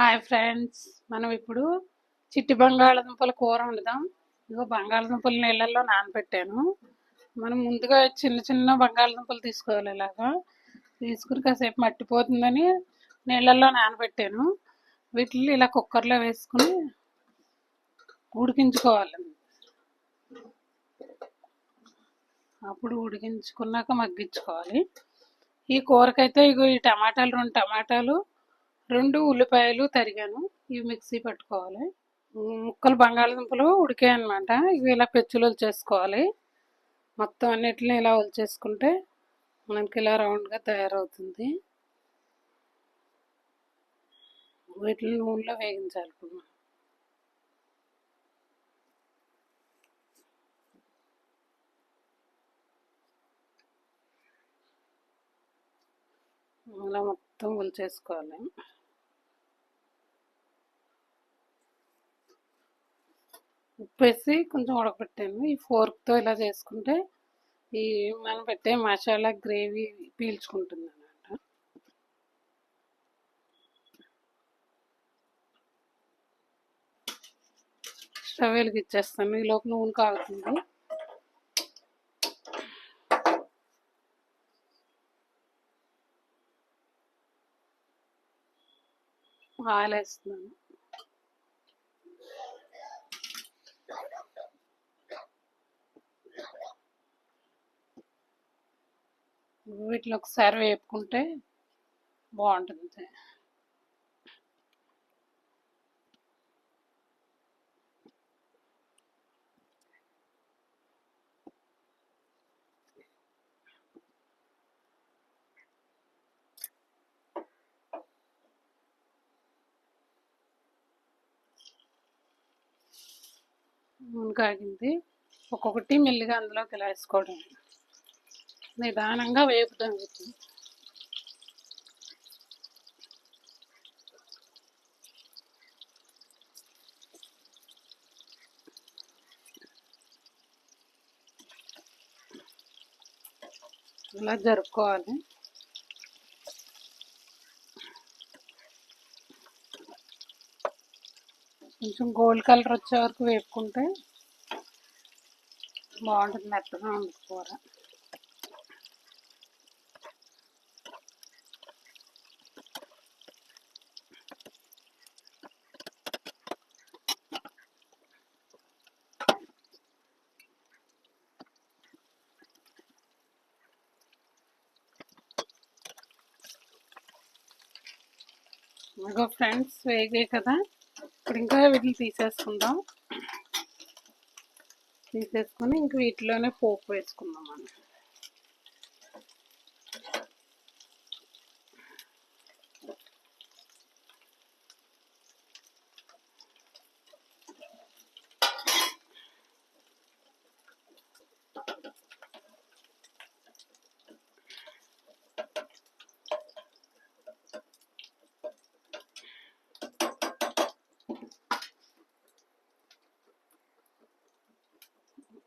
Hi friends మనం ఇప్పుడు చిట్టి బంగాళదుంపల కూర వండుదాం. ఇదిగో బంగాళదుంపలు నీళ్ళల్లో నానబెట్టాను. మనం ముందుగా చిన్న చిన్న బంగాళదుంపలు తీసుకోవాలి ఇలాగా. తీసుకుని కాసేపు మట్టిపోతుందని నీళ్ళల్లో నానబెట్టాను. వీటిని ఇలా కుక్కర్లో వేసుకుని ఉడికించుకోవాలి. అప్పుడు ఉడికించుకున్నాక మగ్గించుకోవాలి. ఈ కూరకైతే ఇగో ఈ టమాటాలు రెండు టమాటాలు రెండు ఉల్లిపాయలు తరిగాను. ఇవి మిక్సీ పట్టుకోవాలి. ముక్కలు బంగాళదుంపలు ఉడికాయి అనమాట ఇవి ఇలా పెచ్చులు చేసుకోవాలి మొత్తం అన్నిటిని ఇలా వల్చేసుకుంటే మనకి ఇలా రౌండ్గా తయారవుతుంది. వీటిని నూనెలో వేగించాలి ఇప్పుడు. మనం. ఇలా మొత్తం ఉల్చేసుకోవాలి ఉప్పేసి కొంచెం ఉడకబెట్టాను ఈ ఫోర్క్తో ఇలా చేసుకుంటే ఈ మనం పెట్టే మసాలా గ్రేవీ పీల్చుకుంటుంది అనమాట స్టవ్ వెలిగిచ్చేస్తాను ఈ లోపు నూనె కాగుతుంది. ఆయిల్ వేస్తున్నాను వీటిలో ఒకసారి వేపుకుంటే బాగుంటుంది మునగాగింది కాగింది. ఒక్కొక్కటి మెల్లిగా అందులోకి ఇలా వేసుకోవడం నిదానంగా వేపుతాం వీటిని ఇలా జరుపుకోవాలి. కొంచెం గోల్డ్ కలర్ వచ్చే వరకు వేపుకుంటే బాగుంటుంది మెత్తగా ఉంది కూర. ఇంకో ఫ్రెండ్స్ వేగే కదా. ఇప్పుడు ఇంకా వీటిని తీసేసుకుందాం. తీసేసుకొని ఇంక వీటిలోనే పోపు వేసుకుందాం మనం.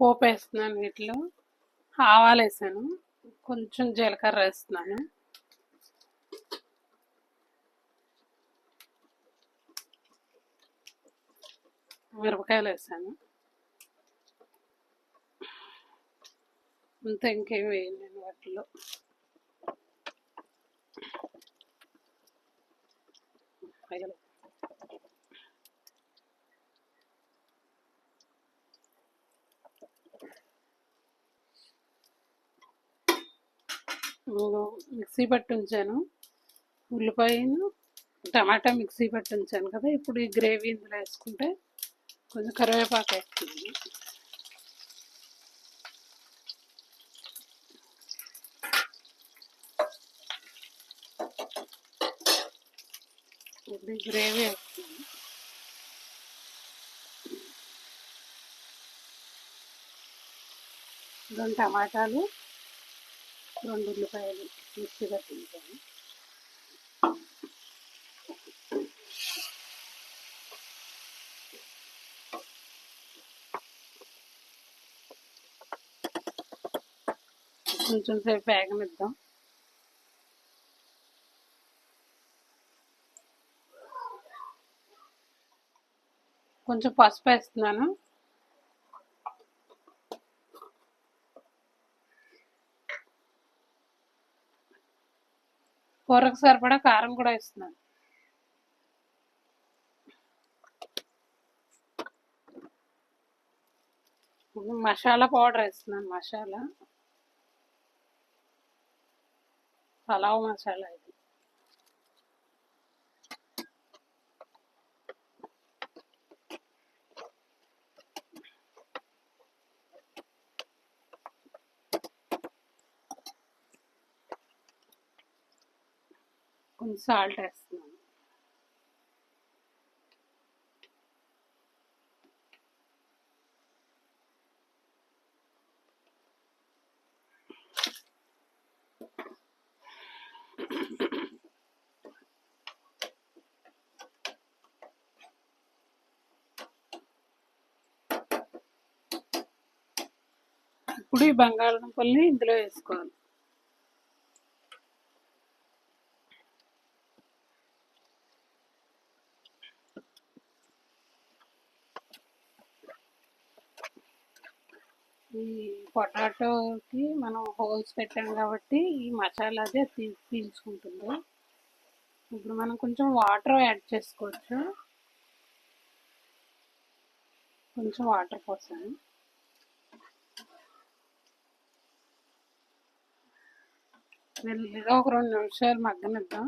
పోపు వేస్తున్నాను వీటిలో ఆవాలు వేసాను కొంచెం జీలకర్ర వేస్తున్నాను. మిరపకాయలు వేసాను. అంతే ఇంకేం వేయలేను వాటిలో. పైన మిక్సీ పట్టి ఉంచాను ఉల్లిపాయను టమాటా మిక్సీ పట్టి ఉంచాను కదా. ఇప్పుడు ఈ గ్రేవీ ఇందులో వేసుకుంటే కొంచెం కరివేపాకు వేస్తుంది. ఇప్పుడు ఈ గ్రేవీ వేస్తుంది రెండు టమాటాలు రెండు ఉల్లిపాయలు మిక్సీగా తింటాను కొంచెం సేపు వేగనిద్దాం. కొంచెం పసుపు వేస్తున్నాను. కూరకు సరిపడా కారం కూడా ఇస్తున్నాను మసాలా పౌడర్ వేస్తున్నాను మసాలా. పలావ్ మసాలా ఇది. కొంచెం సాల్ట్ వేస్తున్నాను. ఇప్పుడు ఈ బంగాళదుంపల్ని ఇందులో వేసుకోవాలి. ఈ పొటాటోకి మనం హోల్స్ పెట్టాం కాబట్టి ఈ మసాలా అదే పీల్చుకుంటుంది ఇప్పుడు మనం కొంచెం వాటర్ యాడ్ చేసుకోవచ్చు. కొంచెం వాటర్ పోసాను మెల్లిగా ఒక రెండు నిమిషాలు మగ్గనిద్దాం.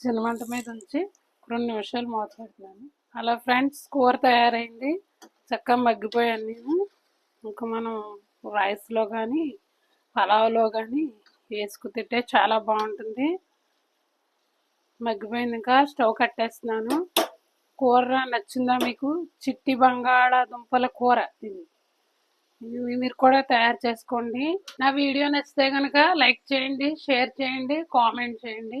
చిన్న మీద ఉంచి రెండు నిమిషాలు మూత పెడుతున్నాను అలా ఫ్రెండ్స్ కూర తయారైంది. చక్కగా మగ్గిపోయాను నేను. ఇంకా మనం రైస్లో కానీ పలావ్లో కానీ వేసుకు తింటే చాలా బాగుంటుంది. మగ్గిపోయింది ఇంకా స్టవ్ కట్టేస్తున్నాను. కూర నచ్చిందా మీకు? చిట్టి బంగాళాదుంపల కూర ఇది. ఇది మీరు కూడా తయారు చేసుకోండి. నా వీడియో నచ్చితే కనుక లైక్ చేయండి షేర్ చేయండి కామెంట్ చేయండి.